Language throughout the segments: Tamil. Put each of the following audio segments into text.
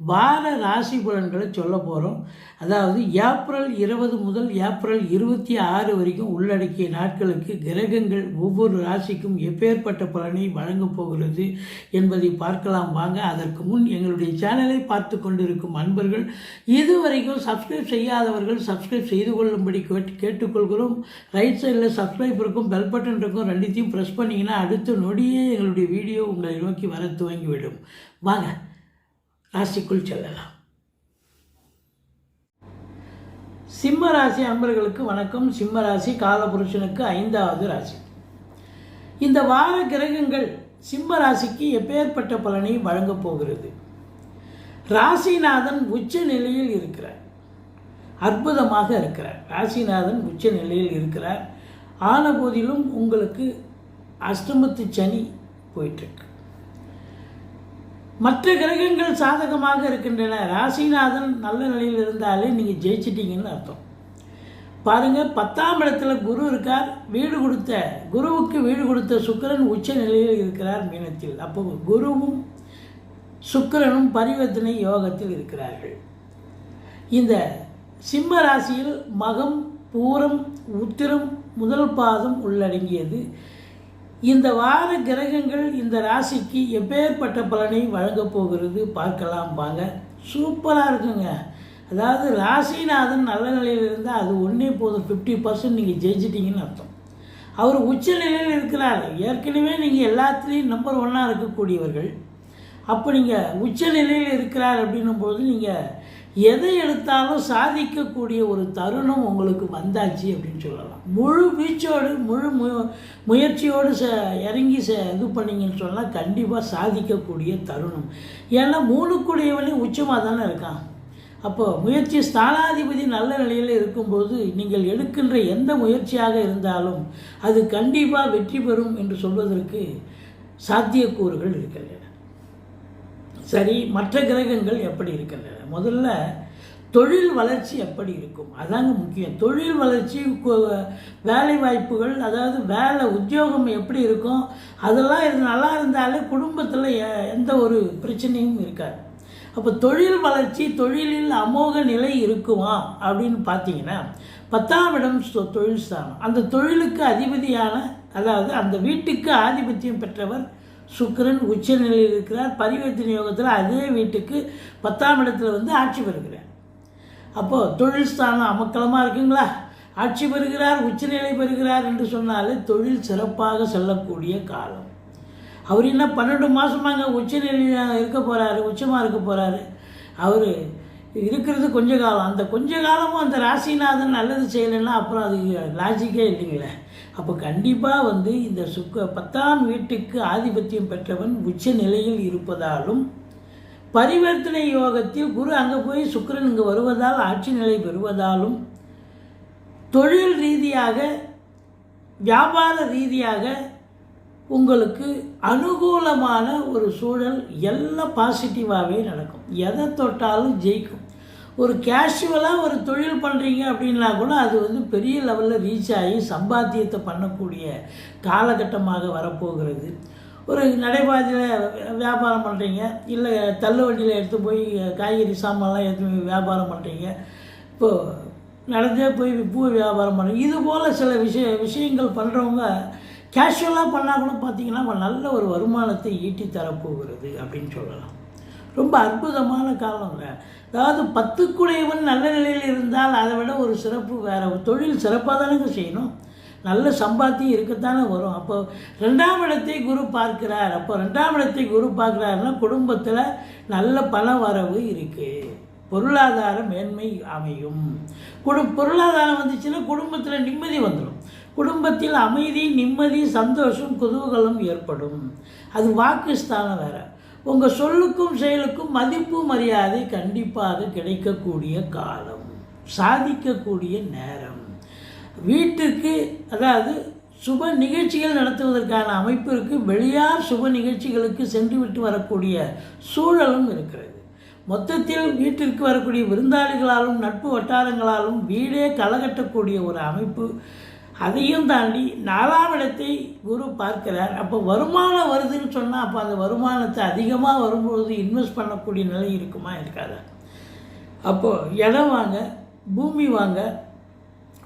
வார ராசி பலன்களை சொல்ல போகிறோம் அதாவது ஏப்ரல் இருபது முதல் ஏப்ரல் இருபத்தி ஆறு வரைக்கும் உள்ளடக்கிய நாட்களுக்கு கிரகங்கள் ஒவ்வொரு ராசிக்கும் எப்பேற்பட்ட பலனை வழங்கப் போகிறது என்பதை பார்க்கலாம் வாங்க. அதற்கு முன் எங்களுடைய சேனலை பார்த்து கொண்டிருக்கும் அன்பர்கள் இதுவரைக்கும் சப்ஸ்கிரைப் செய்யாதவர்கள் சப்ஸ்கிரைப் செய்து கொள்ளும்படி கேட்டு கேட்டுக்கொள்கிறோம். ரைட் சைடில் சப்ஸ்கிரைப் இருக்கும் பெல் பட்டன் இருக்கும் ரெண்டுத்தையும் ப்ரெஸ் பண்ணிங்கன்னா அடுத்த நொடியே எங்களுடைய வீடியோ உங்களை நோக்கி வர துவங்கிவிடும். வாங்க. ராசிக்குள் செல்லலாம். சிம்ம ராசி அன்பர்களுக்கு வணக்கம். சிம்ம ராசி காலபுருஷனுக்கு ஐந்தாவது ராசி. இந்த வார கிரகங்கள் சிம்ம ராசிக்கு எப்பேற்பட்ட பலனை வழங்கப் போகிறது. ராசிநாதன் உச்ச நிலையில் இருக்கிறார். அற்புதமாக இருக்கிறார். ராசிநாதன் உச்ச நிலையில் இருக்கிறார். ஆன போதிலும் உங்களுக்கு அஷ்டமத்து சனி போயிட்டுருக்கு. மற்ற கிரகங்கள் சாதகமாக இருக்கின்றன. ராசிநாதன் நல்ல நிலையில் இருந்தாலே நீங்கள் ஜெயிச்சிட்டீங்கன்னு அர்த்தம். பாருங்கள் பத்தாம் இடத்துல குரு இருக்கார். வீடு கொடுத்த குருவுக்கு வீடு கொடுத்த சுக்கரன் உச்ச நிலையில் இருக்கிறார் மீனத்தில். அப்போ குருவும் சுக்கிரனும் பரிவர்த்தனை யோகத்தில் இருக்கிறார்கள். இந்த சிம்ம ராசியில் மகம் பூரம் உத்திரம் முதல் பாதம் உள்ளடங்கியது. இந்த வார கிரகங்கள் இந்த ராசிக்கு எப்பேற்பட்ட பலனை வழங்கப் போகிறது பார்க்கலாம் வாங்க. சூப்பராக இருக்குங்க. அதாவது ராசிநாதன் நல்ல நிலையில் இருந்தால் அது ஒன்றே போதும். ஃபிஃப்டி பர்சன்ட் நீங்கள் ஜெயிச்சிட்டிங்கன்னு அர்த்தம். அவர் உச்ச நிலையில் இருக்கிறார். ஏற்கனவே நீங்கள் எல்லாத்துலேயும் நம்பர் ஒன்னாக இருக்கக்கூடியவர்கள். அப்போ நீங்கள் உச்ச நிலையில் இருக்கிறார் அப்படின்னும் போது நீங்கள் எதை எடுத்தாலும் சாதிக்கக்கூடிய ஒரு தருணம் உங்களுக்கு வந்தாச்சு அப்படின்னு சொல்லலாம். முழு வீச்சோடு முழு மு முயற்சியோடு ச இறங்கி ச இது பண்ணிங்கன்னு சொன்னால் கண்டிப்பாக சாதிக்கக்கூடிய தருணம். ஏன்னா மூணுக்குடையவனே உச்சமாக தானே இருக்கான் அப்போது முயற்சி ஸ்தானாதிபதி நல்ல நிலையில் இருக்கும்போது நீங்கள் எடுக்கின்ற எந்த முயற்சியாக இருந்தாலும் அது கண்டிப்பாக வெற்றி பெறும் என்று சொல்வதற்கு சாத்தியக்கூறுகள் இருக்கின்றன. சரி மற்ற கிரகங்கள் எப்படி இருக்கின்றன? முதல்ல தொழில் வளர்ச்சி எப்படி இருக்கும்? அதாங்க முக்கியம். தொழில் வளர்ச்சி வேலை வாய்ப்புகள் அதாவது வேலை உத்தியோகம் எப்படி இருக்கும்? அதெல்லாம் இது நல்லா இருந்தாலே குடும்பத்தில் எந்த ஒரு பிரச்சனையும் இருக்காது. அப்போ தொழில் வளர்ச்சி தொழிலில் அமோக நிலை இருக்குமா அப்படின்னு பார்த்தீங்கன்னா பத்தாம் இடம் தொழில் ஸ்தானம். அந்த தொழிலுக்கு அதிபதியான அதாவது அந்த வீட்டுக்கு ஆதிபத்தியம் பெற்றவர் சுக்கரன் உச்ச நிலையில் இருக்கிறார். பரிவர்த்தனை யோகத்தில் அதே வீட்டுக்கு பத்தாம் இடத்துல வந்து ஆட்சி பெறுகிறார். அப்போது தொழில் ஸ்தானம் அமக்கலமாக இருக்குங்களா? ஆட்சி பெறுகிறார் உச்சநிலை பெறுகிறார் என்று சொன்னாலே தொழில் சிறப்பாக செல்லக்கூடிய காலம். அவர் என்ன பன்னெண்டு மாதமாங்க உச்சநிலையில் இருக்க போகிறாரு உச்சமாக இருக்க போகிறாரு அவர் இருக்கிறது கொஞ்ச காலம். அந்த கொஞ்ச காலமும் அந்த ராசிநாதன் நல்லது செய்யலைன்னா அப்புறம் அது லாஜிக்கே இல்லைங்களே. அப்போ கண்டிப்பாக வந்து இந்த சுக்க பத்தாம் வீட்டுக்கு ஆதிபத்தியம் பெற்றவன் உச்ச நிலையில் இருப்பதாலும் பரிவர்த்தனை யோகத்தில் குரு அங்கே போய் சுக்கரன் இங்கே வருவதால் ஆட்சி நிலை பெறுவதாலும் தொழில் ரீதியாக வியாபார ரீதியாக உங்களுக்கு அனுகூலமான ஒரு சூழல் எல்லாம் பாசிட்டிவாகவே நடக்கும். எதை தொட்டாலும் ஜெயிக்கும். ஒரு கேஷுவலாக ஒரு தொழில் பண்ணுறீங்க அப்படின்னா கூட அது வந்து பெரிய லெவலில் ரீச் ஆகி சம்பாத்தியத்தை பண்ணக்கூடிய காலகட்டமாக வரப்போகிறது. ஒரு நடைபாதையில் வியாபாரம் பண்ணுறீங்க இல்லை தள்ளு வண்டியில் எடுத்து போய் காய்கறி சாமான்லாம் எடுத்து போய் வியாபாரம் பண்ணுறீங்க இப்போது நடந்தே போய் பூ வியாபாரம் பண்ணுறீங்க இது போல் சில விஷய விஷயங்கள் பண்ணுறவங்க கேஷுவலாக பண்ணால் கூட பார்த்திங்கன்னா நல்ல ஒரு வருமானத்தை ஈட்டி தரப்போகிறது அப்படின்னு சொல்லலாம். ரொம்ப அற்புதமான காலங்க. அதாவது பத்துக்குடையவன் நல்ல நிலையில் இருந்தால் அதை விட ஒரு சிறப்பு வேறு தொழில் சிறப்பாக தானேங்க செய்யணும். நல்ல சம்பாத்தியம் இருக்கத்தானே வரும். அப்போ ரெண்டாம் இடத்தை குரு பார்க்கிறார். அப்போ ரெண்டாம் இடத்தை குரு பார்க்குறாருன்னா குடும்பத்தில் நல்ல பண வரவு இருக்குது பொருளாதார மேன்மை அமையும். குடு பொருளாதாரம் வந்துச்சுன்னா குடும்பத்தில் நிம்மதி வந்துடும் குடும்பத்தில் அமைதி நிம்மதி சந்தோஷம் குதூகலம் ஏற்படும். அது வாக்கு ஸ்தானம் வேறு. உங்கள் சொல்லுக்கும் செயலுக்கும் மதிப்பு மரியாதை கண்டிப்பாக கிடைக்கக்கூடிய காலம் சாதிக்கக்கூடிய நேரம். வீட்டுக்கு அதாவது சுப நிகழ்ச்சிகள் நடத்துவதற்கான அமைப்பிற்கு வெளியார் சுப நிகழ்ச்சிகளுக்கு சென்று விட்டு வரக்கூடிய சூழலும் இருக்கிறது. மொத்தத்தில் வீட்டிற்கு வரக்கூடிய விருந்தாளிகளாலும் நட்பு வட்டாரங்களாலும் வீடே களகட்டக்கூடிய ஒரு அமைப்பு அதையும் தாண்டி நாலாம் இடத்தை குரு பார்க்கிறார். அப்போ வருமானம் வருதுன்னு சொன்னால் அப்போ அந்த வருமானத்தை அதிகமாக வரும்பொழுது இன்வெஸ்ட் பண்ணக்கூடிய நிலை இருக்குமா? இருக்காதா? அப்போது இடம் வாங்க பூமி வாங்க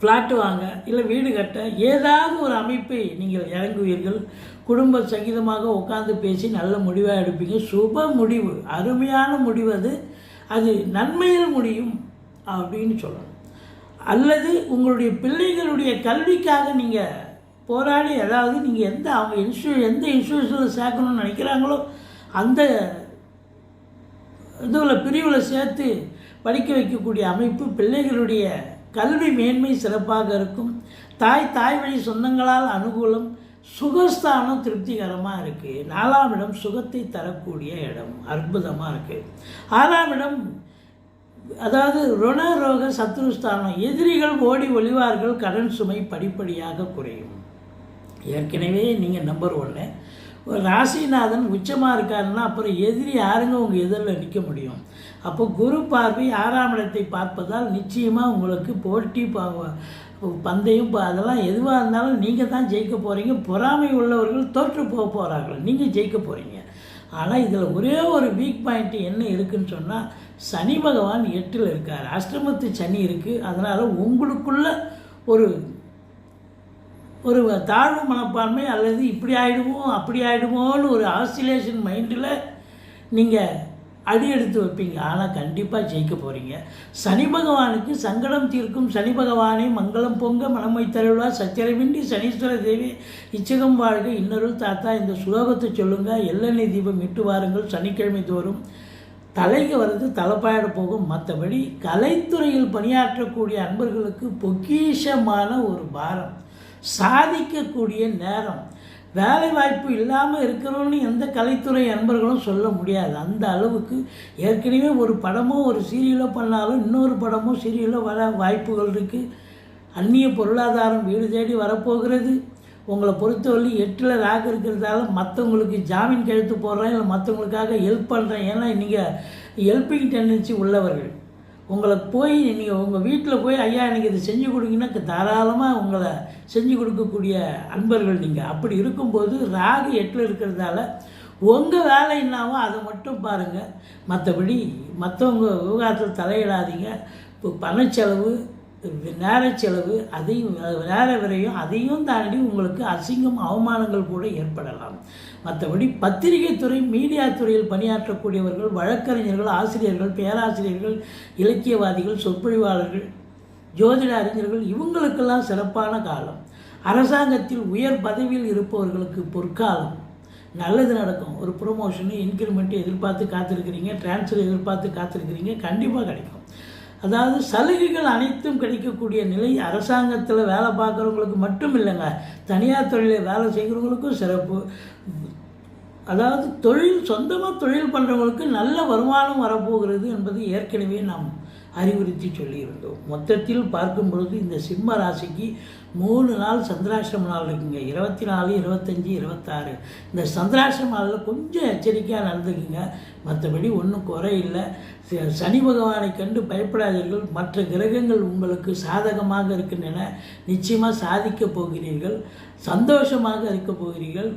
ஃப்ளாட்டு வாங்க இல்லை வீடு கட்ட ஏதாவது ஒரு அமைப்பை நீங்கள் இறங்குவீர்கள். குடும்ப சகிதமாக உட்காந்து பேசி நல்ல முடிவாக எடுப்பீங்க. சுப முடிவு அருமையான முடிவு அது. அது நன்மையில் முடியும் அப்படின்னு சொல்லணும். அல்லது உங்களுடைய பிள்ளைகளுடைய கல்விக்காக நீங்கள் போராடி அதாவது நீங்கள் எந்த அவங்க இன்ஸ்டியூ எந்த இன்ஸ்டியூஷனில் சேர்க்கணும்னு நினைக்கிறாங்களோ அந்த இதில் பிரிவில் சேர்த்து படிக்க வைக்கக்கூடிய அமைப்பு பிள்ளைகளுடைய கல்வி மேன்மை சிறப்பாக இருக்கும். தாய் தாய் வழி சொந்தங்களால் அனுகூலம் சுகஸ்தானம் திருப்திகரமாக இருக்குது நாலாம் இடம் சுகத்தை தரக்கூடிய இடம். அற்புதமாக இருக்குது ஆறாம் இடம் அதாவது ருணரோக சத்ருஸ்தானம் எதிரிகள் ஓடி ஒளிவார்கள் கடன் சுமை படிப்படியாக குறையும். ஏற்கனவே நீங்கள் நம்பர் ஒன்று ஒரு ராசிநாதன் உச்சமாக இருக்காருன்னா அப்புறம் எதிரி யாருங்க உங்கள் எதிரில் நிற்க முடியும்? அப்போ குரு பார்வை ஆறாம் இடத்தை பார்ப்பதால் நிச்சயமாக உங்களுக்கு போட்டி பா- பந்தயம் அதெல்லாம் எதுவாக இருந்தாலும் நீங்கள் தான் ஜெயிக்க போகிறீங்க பொறாமை உள்ளவர்கள் தோற்று போக போகிறார்கள் நீங்கள் ஜெயிக்க போகிறீங்க ஆனால் இதில் ஒரே ஒரு வீக் பாயிண்ட்டு என்ன இருக்குன்னு சொன்னால் சனி பகவான் எட்டில் இருக்கார். அஷ்டமத்து சனி இருக்குது அதனால் உங்களுக்குள்ள ஒரு ஒரு தாழ்வு மனப்பான்மை அல்லது இப்படி ஆகிடுவோம் அப்படி ஆகிடுமோன்னு ஒரு ஆசிலேஷன் மைண்டில் நீங்கள் அடி எடுத்து வைப்பீங்க. ஆனால் கண்டிப்பாக ஜெயிக்க போகிறீங்க சனி பகவானுக்கு சங்கடம் தீர்க்கும். சனி பகவானை மங்களம் பொங்க மனமை தருள்வா. சத்திரமின்றி சனீஸ்வர தேவி இச்சகம் வாழ்க. இன்னொருள் தாத்தா இந்த சுலோகத்தை சொல்லுங்க. எல்லெண்ணெய் தீபம் இட்டு வாருங்கள். சனிக்கிழமை தோறும் தலைக்கு வர்றது தலைப்பாயிட போகும். மற்றபடி கலைத்துறையில் பணியாற்றக்கூடிய அன்பர்களுக்கு பொக்கிஷமான ஒரு பாரம். சாதிக்கக்கூடிய நேரம். வேலை வாய்ப்பு இல்லாமல் இருக்கிறோன்னு எந்த கலைத்துறை நண்பர்களும் சொல்ல முடியாது. அந்த அளவுக்கு ஏற்கனவே ஒரு படமோ ஒரு சீரியலோ பண்ணாலும் இன்னொரு படமோ சீரியலோ வர வாய்ப்புகள் இருக்குது அந்நிய பொருளாதாரம் வீடு தேடி வரப்போகிறது. உங்களை பொறுத்தவரை எட்டில் ராக இருக்கிறதால மற்றவங்களுக்கு ஜாமீன் கழுத்து போடுறேன் இல்லை மற்றவங்களுக்காக ஹெல்ப் பண்ணுறேன் ஏன்னா நீங்கள் ஹெல்பிங் டெண்டன்சி உள்ளவர்கள். உங்களை போய் நீங்கள் உங்கள் வீட்டில் போய் ஐயா எனக்கு இதை செஞ்சு கொடுங்கன்னா தாராளமாக உங்களை செஞ்சு கொடுக்கக்கூடிய அன்பர்கள் நீங்கள் அப்படி இருக்கும்போது ராகு எட்டில் இருக்கிறதால உங்கள் வேலை என்னவோ அதை மட்டும் பாருங்கள் மற்றபடி மற்றவங்க விவகாரத்தில் தலையிடாதீங்க. இப்போ பணச்செலவு நேர செலவு அதையும் நேர விரையும் அதையும் தாண்டி உங்களுக்கு அசிங்கம் அவமானங்கள் கூட ஏற்படலாம். மற்றபடி பத்திரிகை துறை மீடியா துறையில் பணியாற்றக்கூடியவர்கள் வழக்கறிஞர்கள் ஆசிரியர்கள் பேராசிரியர்கள் இலக்கியவாதிகள் சொற்பொழிவாளர்கள் ஜோதிட அறிஞர்கள் இவங்களுக்கெல்லாம் சிறப்பான காலம். அரசாங்கத்தில் உயர் பதவியில் இருப்பவர்களுக்கு பொற்காலம். நல்லது நடக்கும். ஒரு ப்ரொமோஷனு இன்க்ரிமெண்ட்டு எதிர்பார்த்து காத்திருக்கிறீங்க ட்ரான்ஸ்ஃபர் எதிர்பார்த்து காத்திருக்கிறீங்க கண்டிப்பாக கிடைக்கும். அதாவது சலுகைகள் அனைத்தும் கிடைக்கக்கூடிய நிலை அரசாங்கத்தில் வேலை பார்க்குறவங்களுக்கு மட்டும் இல்லைங்க. தனியார் தொழிலில் வேலை செய்கிறவங்களுக்கும் சிறப்பு. அதாவது தொழில் சொந்தமாக தொழில் பண்ணுறவங்களுக்கு நல்ல வருமானம் வரப்போகிறது என்பது ஏற்கனவே நாம் அறிவுறுத்தி சொல்லியிருந்தோம். மொத்தத்தில் பார்க்கும் பொழுது இந்த சிம்ம ராசிக்கு மூணு நாள் சந்திராசிரம நாள் இருக்குங்க. இருபத்தி நாலு இருபத்தஞ்சி இருபத்தாறு. இந்த சந்திராசிரம நாளில் கொஞ்சம் எச்சரிக்கையாக நடந்துக்குங்க. மற்றபடி ஒன்றும் குறை இல்லை. ச- சனி பகவானை கண்டு பயப்படாதீர்கள். மற்ற கிரகங்கள் உங்களுக்கு சாதகமாக இருக்கின்றன. நிச்சயமாக சாதிக்கப் போகிறீர்கள். சந்தோஷமாக இருக்கப் போகிறீர்கள்.